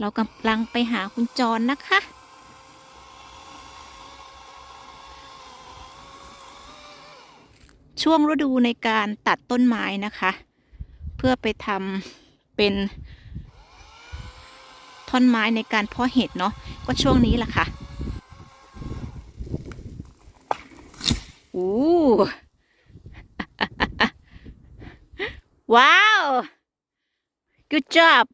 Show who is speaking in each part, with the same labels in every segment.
Speaker 1: เรากำลังไปหาคุณจรนะคะ ช่วงฤดูในการตัดต้นไม้นะคะ เพื่อไปทำเป็น ท่อนไม้ในการเพาะเห็ดเนาะก็ช่วงนี้แหละค่ะอู้ว้าว good job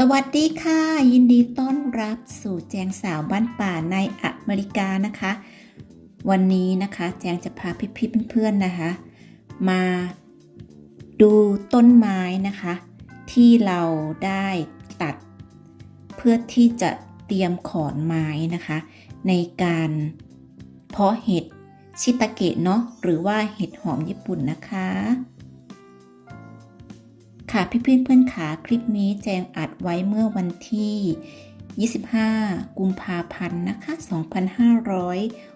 Speaker 1: สวัสดีค่ะ ยินดีต้อนรับสู่แจงสาวบ้านป่าในอเมริกานะคะ วันนี้นะคะแจงจะพาพี่ๆเพื่อนๆนะคะ มาดูต้นไม้นะคะ ที่เราได้ตัด เพื่อที่จะเตรียมขอนไม้นะคะ ในการเพาะเห็ดชิตาเกะเนาะหรือว่าเห็ดหอมญี่ปุ่นนะคะ ค่ะพี่เพื่อนเพื่อนๆขาคลิปนี้แจงอัดไว้เมื่อวันที่ 25 กุมภาพันธ์นะคะ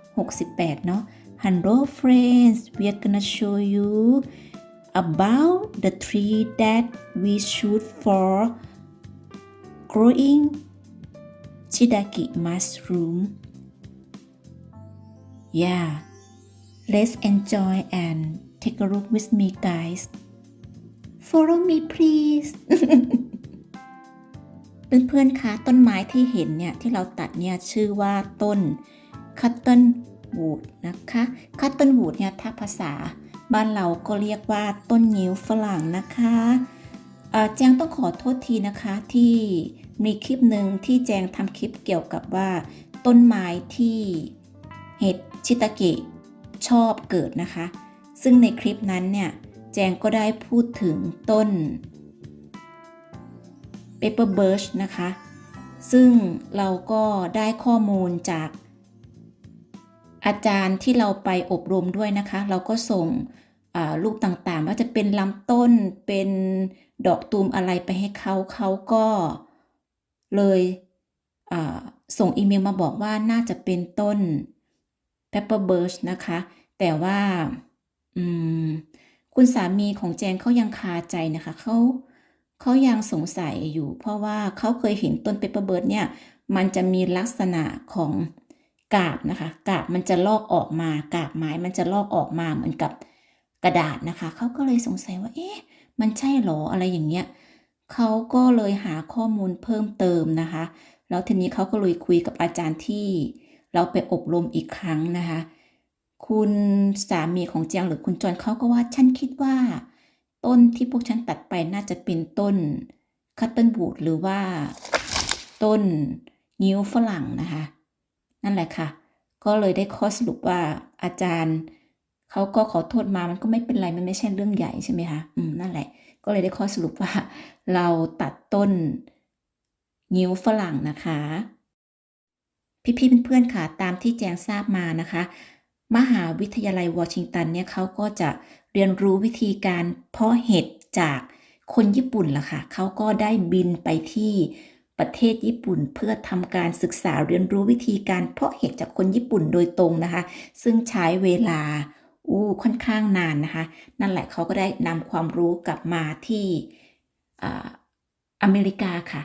Speaker 1: 2568 เนาะ Hello friends we're gonna show you about the tree that we shoot for growing Shidaki mushroom yeah let's enjoy and take a look with me guys follow me please เพื่อนๆคะต้นไม้ที่เห็นเนี่ยที่เราตัดเนี่ยชื่อว่าต้น cotton wood นะคะ cotton wood เนี่ยถ้าภาษาบ้านเราก็เรียกว่าต้นงิ้วฝรั่งนะคะเอ่อแจงต้องขอโทษทีนะคะที่มีคลิปหนึ่งที่แจงทำคลิปเกี่ยวกับว่า ต้นไม้ที่เห็ดชิตาเกะชอบเกิดนะคะ ซึ่งในคลิปนั้นเนี่ย แจงก็ได้พูดถึงต้น Pepper Birch นะคะ ซึ่งเราก็ได้ข้อมูลจาก อาจารย์ที่เราไปอบรมด้วยนะคะ เราก็ส่งอ่าลูกต่างๆ ว่าจะเป็นลำต้นเป็นดอกตูมอะไรไปให้เขาเขาก็เลยส่งอีเมลมาบอกว่าน่าจะเป็นต้น Pepper Birch นะคะ แต่ว่าอืม คุณสามีของแจงเขายังคาใจนะคะเขาเขายังสงสัยอยู่ เพราะว่าเขาเคยเห็นต้นเปเปอร์เบิร์ดเนี่ย มันจะมีลักษณะของกาบนะคะ กาบมันจะลอกออกมากาบไม้มันจะลอกออกมาเหมือนกับกระดาษนะคะ เขาก็เลยสงสัยว่า เอ๊ะ มันใช่หรออะไรอย่างเงี้ยเขาก็เลยหาข้อมูลเพิ่มเติมนะคะ แล้วทีนี้เขาก็เลยคุยกับอาจารย์ที่เราไปอบรมอีกครั้งนะคะ คุณสามีของเจียงหรือคุณจอนเขาก็ว่าฉันคิดว่า ต้นที่พวกฉันตัดไปน่าจะเป็นต้นคัตเติลบูดหรือว่า ต้นนิ้วฝรั่งนะคะ นั่นแหละค่ะ ก็เลยได้ข้อสรุปว่าอาจารย์เขาก็ขอโทษมามันก็ไม่เป็นไรมันไม่ใช่เรื่องใหญ่ใช่ไหมคะอืมนั่นแหละ ก็เลยได้ข้อสรุปว่า เราตัดต้นนิ้วฝรั่งนะคะ พี่ๆเพื่อนๆค่ะตามที่แจงทราบมานะคะ มหาวิทยาลัยวอชิงตันเนี่ยเขาก็จะเรียนรู้วิธีการเพาะเห็ดจากคนญี่ปุ่นล่ะค่ะเขาก็ได้บินไปที่ประเทศญี่ปุ่นเพื่อทำการศึกษาเรียนรู้วิธีการเพาะเห็ดจากคนญี่ปุ่นโดยตรงนะคะ ซึ่งใช้เวลาอู้ค่อนข้างนานนะคะ นั่นแหละเขาก็ได้นำความรู้กลับมาที่ออเมริกาค่ะ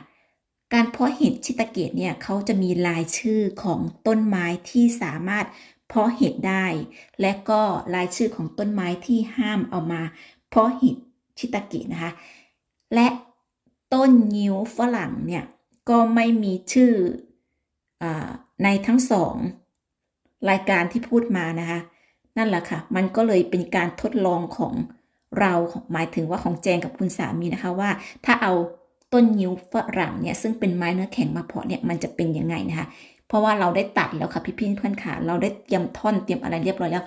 Speaker 1: การเพาะเห็ดชิตาเกะเนี่ยเขาจะมีรายชื่อของต้นไม้ที่สามารถ เพาะเห็ดได้ และก็รายชื่อของต้นไม้ที่ห้ามเอามา เพาะเห็ดชิตากะนะคะ และต้นงิ้วฝรั่งเนี่ยก็ไม่มีชื่ออในทั้งสองรายการที่พูดมานะคะ นั่นแหละค่ะ มันก็เลยเป็นการทดลองของเราหมายถึงว่าของแจงกับคุณสามีนะคะว่า ถ้าเอาต้นงิ้วฝรั่งเนี่ยซึ่งเป็นไม้เนื้อแข็งมาเพาะเนี่ยมันจะเป็นยังไงนะคะ เพราะว่าเราได้ตัดแล้วค่ะพี่ๆเพื่อนๆค่ะ เราได้เตรียมท่อนเตรียมอะไรเรียบร้อยแล้ว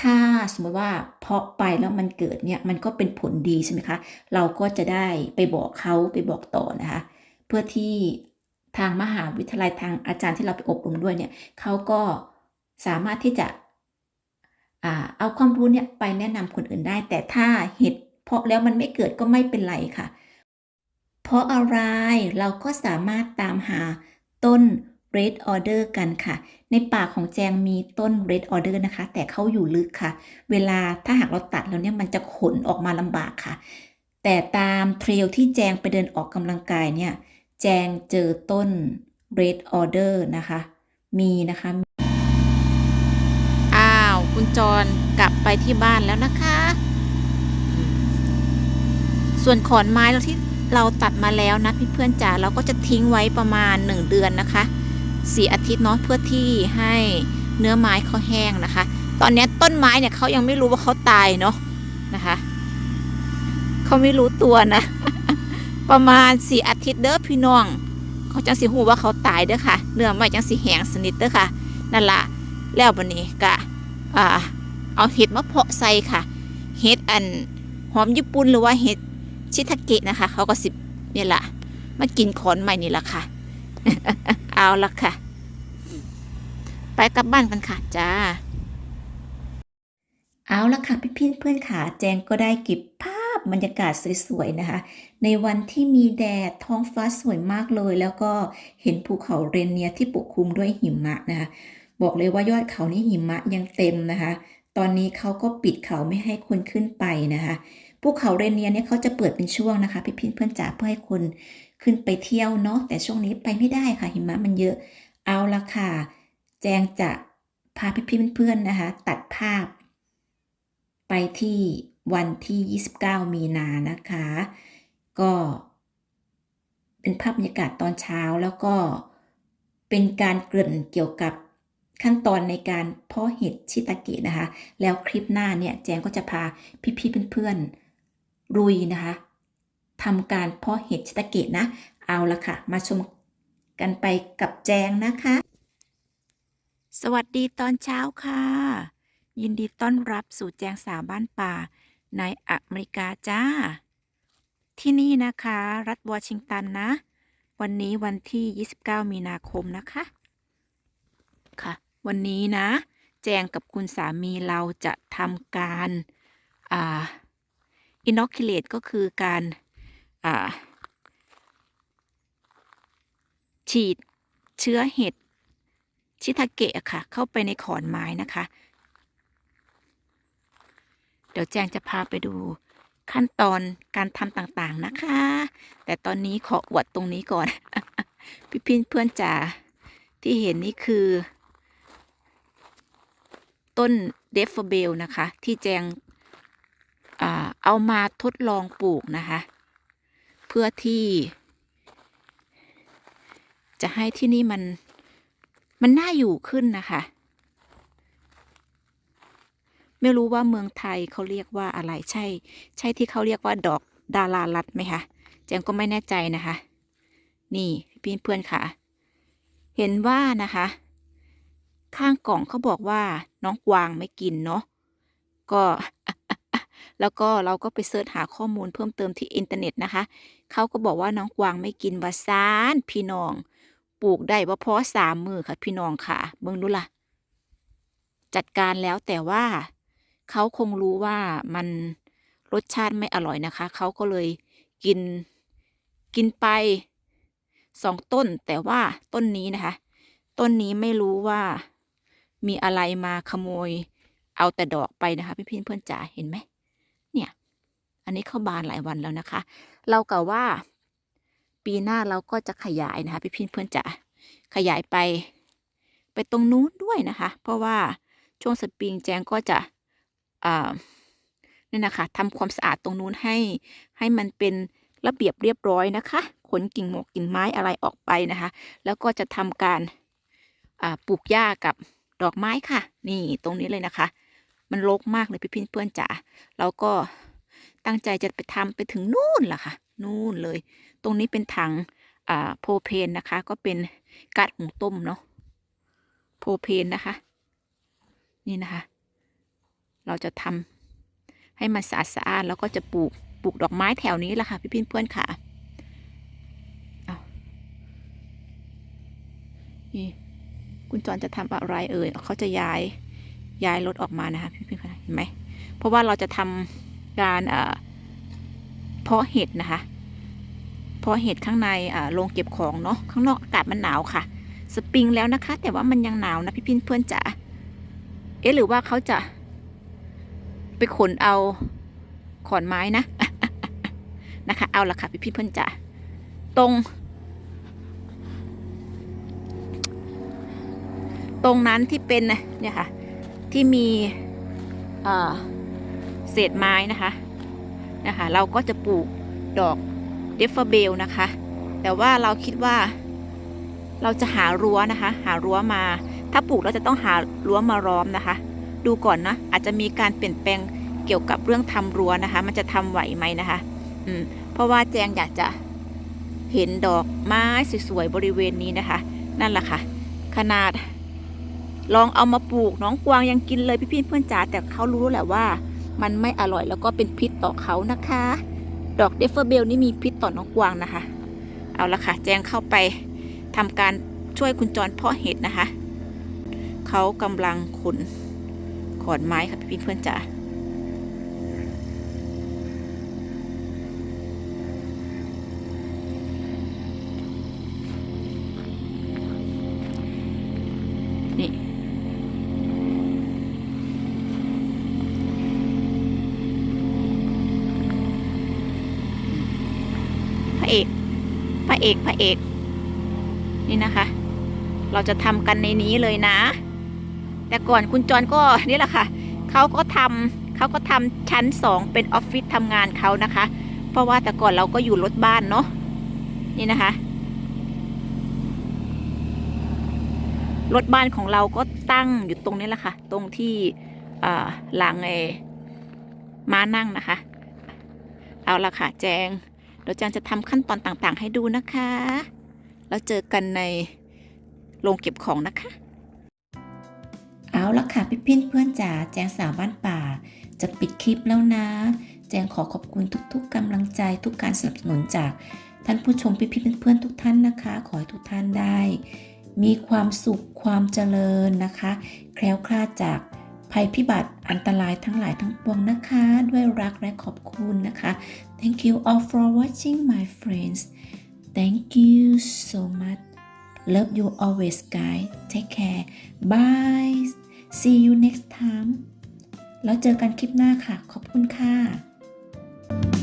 Speaker 1: ถ้าสมมติว่าเพาะไปแล้วมันเกิดเนี่ยมันก็เป็นผลดีใช่ไหมคะ เราก็จะได้ไปบอกเขาไปบอกต่อนะคะ เพื่อที่ทางมหาวิทยาลัยทางอาจารย์ที่เราไปอบรมด้วยเนี่ยเขาก็สามารถที่จะอเอาความรู้เนี่ยไปแนะนำคนอื่นได้ แต่ถ้าเห็ดเพาะแล้วมันไม่เกิดก็ไม่เป็นไรค่ะ เพราะอะไรเราก็สามารถตามหาต้น red order กันค่ะ ในป่าของแจงมีต้น red order นะคะ แต่เขาอยู่ลึกค่ะ เวลาถ้าหากเราตัดแล้วเนี่ยมันจะขนออกมาลำบากค่ะ แต่ตามเทรลที่แจงไปเดินออกกำลังกายเนี่ย แจงเจอต้น red order นะคะ มีนะคะ อ้าว คุณจรกลับไปที่บ้านแล้วนะคะ ส่วนขอนไม้เราที่เราตัดมาแล้วนะพี่เพื่อนจ๋าเราก็จะทิ้งไว้ประมาณ 1 เดือนนะคะ สี่อาทิตย์เนาะเพื่อที่ให้เนื้อไม้เขาแห้งนะคะ ตอนนี้ต้นไม้เนี่ยเขายังไม่รู้ว่าเขาตายเนาะนะคะเขาไม่รู้ตัวนะ ประมาณสี่อาทิตย์เด้อพี่น้อง เขาจังสิหูว่าเขาตายเด้อค่ะ เนื้อไม้จังสิแห้งสนิทเด้อค่ะ นั่นละแล้ววันนี้ก็เอาเห็ดมาเพาะใส่ค่ะ เห็ดอันหอมญี่ปุ่นหรือว่าเห็ดชิทาเกะนะคะ เขาก็สิบเนี่ยละมากินขอนใหม่นี่ละค่ะ เอาละค่ะ ไปกลับบ้านกันค่ะจ้า เอาละค่ะพี่พี่เพื่อนๆค่ะแจงก็ได้เก็บภาพบรรยากาศสวยๆนะคะ ในวันที่มีแดดท้องฟ้าสวยมากเลย แล้วก็เห็นภูเขาเรนเนียที่ปกคลุมด้วยหิมะนะคะ บอกเลยว่ายอดเขานี่หิมะยังเต็มนะคะ ตอนนี้เขาก็ปิดเขาไม่ให้คนขึ้นไปนะคะ ภูเขาเรเนียเนี่ยเขาจะเปิดเป็นช่วงนะคะพี่พี่เพื่อนจ๋าเพื่อให้คนขึ้นไปเที่ยวเนาะแต่ช่วงนี้ไปไม่ได้ค่ะหิมะมันเยอะเอาละค่ะ แจงจะพาพี่ๆเพื่อนๆนะคะ ตัดภาพ ไปที่วันที่ 29 มีนานะคะ ก็ เป็นภาพบรรยากาศตอนเช้าแล้วก็เป็นการเกริ่นเกี่ยวกับขั้นตอนในการเพาะเห็ดชิตาเกะนะคะ แล้วคลิปหน้าเนี่ย แจงก็จะพาพี่ๆเพื่อนๆ รุยนะคะทำการเพาะเห็ดชิตาเกะนะ เอาละค่ะ มาชมกันไปกับแจงนะคะ สวัสดีตอนเช้าค่ะ ยินดีต้อนรับสู่แจงสาวบ้านป่า ในอเมริกาจ้า ที่นี่นะคะ รัฐวอชิงตันนะ วันนี้วันที่ 29 มีนาคมนะคะ ค่ะ วันนี้นะ แจงกับคุณสามีเราจะทำการ อ่า inoculate ก็คือการฉีดเชื้อเห็ดชิทาเกะค่ะ เข้าไปในขอนไม้นะคะ เดี๋ยวแจงจะพาไปดูขั้นตอนการทำต่างๆนะคะ แต่ตอนนี้ขออวดตรงนี้ก่อน พี่พินเพื่อนจ๋าที่เห็นนี่คือ ต้นเดฟเบลนะคะ ที่แจง เอามาทดลองปลูกนะคะ เพื่อที่ จะให้ที่นี่มันมันน่าอยู่ขึ้นนะคะ ไม่รู้ว่าเมืองไทยเขาเรียกว่าอะไรใช่ ใช่ที่เขาเรียกว่าดอกดาราลัดไหมคะแจงก็ไม่แน่ใจนะคะ นี่พี่เพื่อนๆค่ะ เห็นว่านะคะ ข้างกล่องเขาบอกว่าน้องกวางไม่กินเนาะก็ แล้วก็เราก็ไปเสิร์ชหาข้อมูลเพิ่มเติมที่อินเทอร์เน็ตนะคะเขาก็บอกว่าน้องกวางไม่กินวาซานพี่น้องปลูกได้ว่าเพราะสามมือค่ะพี่น้องค่ะเบิ่งดูล่ะ จัดการแล้วแต่ว่าเขาคงรู้ว่ามันรสชาติไม่อร่อยนะคะ เขาก็เลยกินกินไปสองต้น แต่ว่าต้นนี้นะคะ ต้นนี้ไม่รู้ว่ามีอะไรมาขโมย เอาแต่ดอกไปนะคะ พี่พี่เพื่อนจ๋าเห็นไหม อันนี้เข้าบานหลายวันแล้วนะคะ เรากะว่า ปีหน้าเราก็จะขยายนะคะ พี่พี่เพื่อนจ๋าขยายไป ไปตรงนู้นด้วยนะคะ เพราะว่าช่วงสปริงแจงก็จะนี่นะคะทำความสะอาดตรงนู้นให้ให้มันเป็นระเบียบเรียบร้อยนะคะ ขนกิ่งหมกกิ่งไม้อะไรออกไปนะคะ แล้วก็จะทำการปลูกหญ้ากับดอกไม้ค่ะ นี่ตรงนี้เลยนะคะ มันรกมากเลยพี่พี่เพื่อนจ๋าเราก็ ตั้งใจจะไปทำไปถึงนู่นล่ะค่ะ นู่นเลย ตรงนี้เป็นถังอ่าโพเพนนะคะ ก็เป็นก๊าซหุงต้มเนาะโพเพนนะคะ นี่นะคะ เราจะทำให้มันสะอาดสะอาดแล้วก็จะปลูกปลูกดอกไม้แถวนี้แหละค่ะ พี่พี่เพื่อนค่ะเอานี่คุณจอนจะทำอะไรเอ่ยเขาจะย้ายย้ายรถออกมานะคะพี่พี่ค่ะเห็นไหมเพราะว่าเราจะทำ การเอ่อเพาะเห็ดนะคะ เพาะเห็ดข้างในโรงเก็บของเนาะข้างนอกอากาศมันหนาวค่ะ สปริงแล้วนะคะ แต่ว่ามันยังหนาวนะพี่พินเพื่อนจ๋าเอ๊ะหรือว่าเขาจะ ไปขนเอาขอนไม้นะนะคะ เอาละค่ะพี่พี่เพื่อนจ๋าตรง ตรงนั้นที่เป็นเนี่ยค่ะ ที่มีอ่อ เศษไม้นะคะนะคะ เราก็จะปลูกดอกเดฟเฟเบลนะคะ แต่ว่าเราคิดว่า เราจะหารั้วนะคะ หารั้วมา ถ้าปลูกเราจะต้องหารั้วมาล้อมนะคะ ดูก่อนนะอาจจะมีการเปลี่ยนแปลงเกี่ยวกับเรื่องทำรั้วนะคะ มันจะทำไหวไหมนะคะ อืม เพราะว่าแจงอยากจะเห็นดอกไม้สวยๆบริเวณนี้นะคะ นั่นแหละค่ะ ขนาดลองเอามาปลูกน้องกวางยังกินเลยพี่พี่ๆเพื่อนจ๋าแต่เขารู้แหละว่า มันไม่อร่อยแล้วก็เป็นพิษต่อเขานะคะ ดอกเดฟเฟอร์เบลนี่มีพิษต่อน้องกวางนะคะ เอาละค่ะแจ้งเข้าไปทำการช่วยคุณจรเพาะเห็ดนะคะ เขากำลังขุนขอนไม้ค่ะพี่เพื่อนจ๋า นี่ พระเอก พ ระเอกพระเอก นี่นะคะ เราจะทำกันในนี้เลยนะ แต่ก่อนคุณจรก็นี่แหละค่ะเขาก็ทำเขาก็ทำชั้นสองเป็นออฟฟิศทำงานเขานะคะ เพราะว่าแต่ก่อนเราก็อยู่รถบ้านเนาะนี่นะคะรถบ้านของเราก็ตั้งอยู่ตรงนี้แหละค่ะ ตรงที่หลังไอ้ม้านั่งนะคะ เอาละค่ะ แจง เดี๋ยวแจงจะทำขั้นตอนต่างๆ ให้ดูนะคะ แล้วเจอกันในโรงเก็บของนะคะ เอาละค่ะพี่พินเพื่อนจ๋าแจงสาวบ้านป่า จะปิดคลิปแล้วนะ แจงขอขอบคุณทุก ๆกำลังใจทุกการสนับสนุนจากท่านผู้ชมพี่พินเพื่อนๆทุกท่านนะคะ ขอให้ทุกท่านได้ มีความสุขความเจริญนะคะ แคล้วคลาดจาก ภัยพิบัติอันตรายทั้งหลายทั้งปวงนะคะ ด้วยรักและขอบคุณนะคะ Thank you all for watching my friends Thank you so much Love you always guys Take care Bye See you next time แล้วเจอกันคลิปหน้าค่ะ ขอบคุณค่ะ